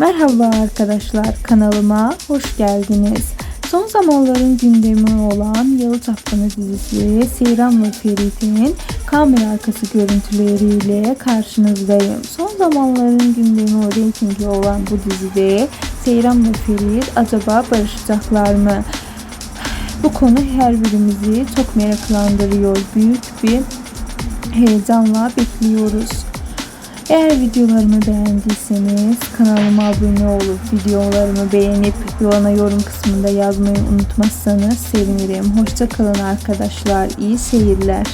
Merhaba arkadaşlar kanalıma hoş geldiniz. Son zamanların gündemi olan Yalı Çapkını dizisi Seyran ve Ferit'in kamera arkası görüntüleriyle karşınızdayım. Son zamanların gündemi o reytingi olan bu dizide Seyran ve Ferit acaba barışacaklar mı? Bu konu her birimizi çok meraklandırıyor. Büyük bir heyecanla bekliyoruz. Eğer videolarımı beğendiyseniz kanalıma abone olup videolarımı beğenip bana yorum kısmında yazmayı unutmazsanız sevinirim. Hoşçakalın arkadaşlar. İyi seyirler.